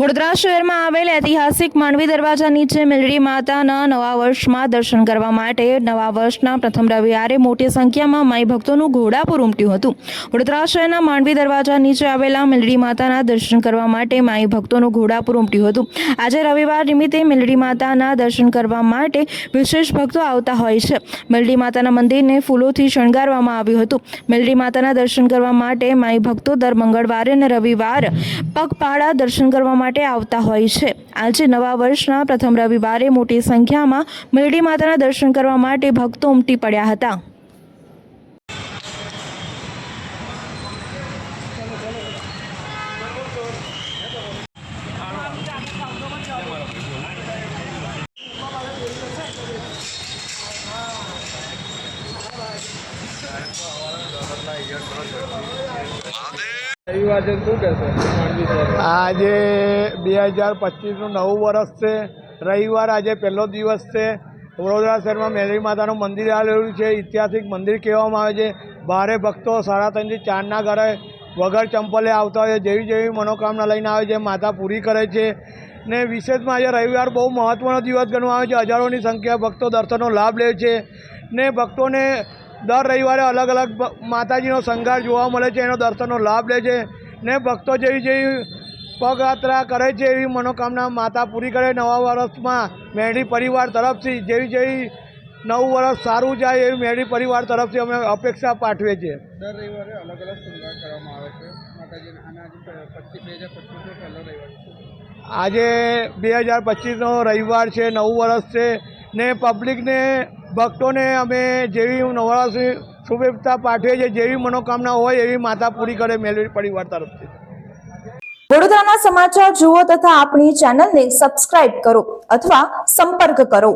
વડોદરા શહેરમાં આવેલ ઐતિહાસિક માંડવી દરવાજા નીચે મેલડી માતાના નવા વર્ષમાં દર્શન કરવા માટે નવા વર્ષના પ્રથમ રવિવારે મોટી સંખ્યામાં માઈ ભક્તોનું ઘોડાપુર ઉમટ્યું હતું. વડોદરા શહેરના માંડવી દરવાજા નીચે આવેલા મેલડી માતાના દર્શન કરવા માટે માઈ ભક્તોનું ઘોડાપુર ઉમટ્યું હતું. આજે રવિવાર નિમિત્તે મેલડી માતાના દર્શન કરવા માટે વિશેષ ભક્તો આવતા હોય છે. મેલડી માતાના મંદિરને ફૂલોથી શણગારવામાં આવ્યું હતું. મેલડી માતાના દર્શન કરવા માટે માઈ ભક્તો દર મંગળવારે અને રવિવાર પગપાળા દર્શન કરવા માટે આવતા હોય છે. આજે નવા વર્ષના પ્રથમ રવિવારે મોટી સંખ્યામાં મેરડી માતાના દર્શન કરવા માટે ભક્તો ઉમટી પડ્યા હતા. રવિવાર છે શું કહેશો માંડવી શહેર આજે બે હજાર પચીસનું નવું વર્ષ છે. રવિવાર આજે પહેલો દિવસ છે. વડોદરા શહેરમાં મેલડી માતાનું મંદિર આવેલું છે. ઐતિહાસિક મંદિર કહેવામાં આવે છે. ભારે ભક્તો સાડા ત્રણથી ચારના ઘરે વગર ચંપલે આવતા હોય જેવી જેવી મનોકામના લઈને આવે છે, માતા પૂરી કરે છે. ને વિશેષમાં આજે રવિવાર બહુ મહત્ત્વનો દિવસ ગણવામાં આવે છે. હજારોની સંખ્યા ભક્તો દર્શનનો લાભ લે છે. ને ભક્તોને દર રવિવારે અલગ અલગ માતાજીનો શણગાર જોવા મળે છે એનો દર્શનનો લાભ લે છે ને ભક્તો જેવી જેવી પગયાત્રા કરે છે એવી મનોકામના માતા પૂરી કરે. નવા વર્ષમાં મેળી પરિવાર તરફથી જેવી જેવી નવું વર્ષ સારું જાય એવી મેળી પરિવાર તરફથી અમે અપેક્ષા પાઠવીએ છીએ. દર રવિવારે અલગ અલગ શૃંગાર કરવામાં આવે છે. આજે બે હજાર પચીસનો રવિવાર છે નવું વર્ષ છે ને પબ્લિકને ભક્તોને અમે જેવી નવરાશની શુભેચ્છા પાઠવીએ છીએ, જેવી મનોકામના હોય એવી માતા પૂરી કરે મેળવી પરિવાર તરફથી. વડોદરાના સમાચાર જુઓ તથા આપણી ચેનલને સબસ્ક્રાઇબ કરો અથવા સંપર્ક કરો.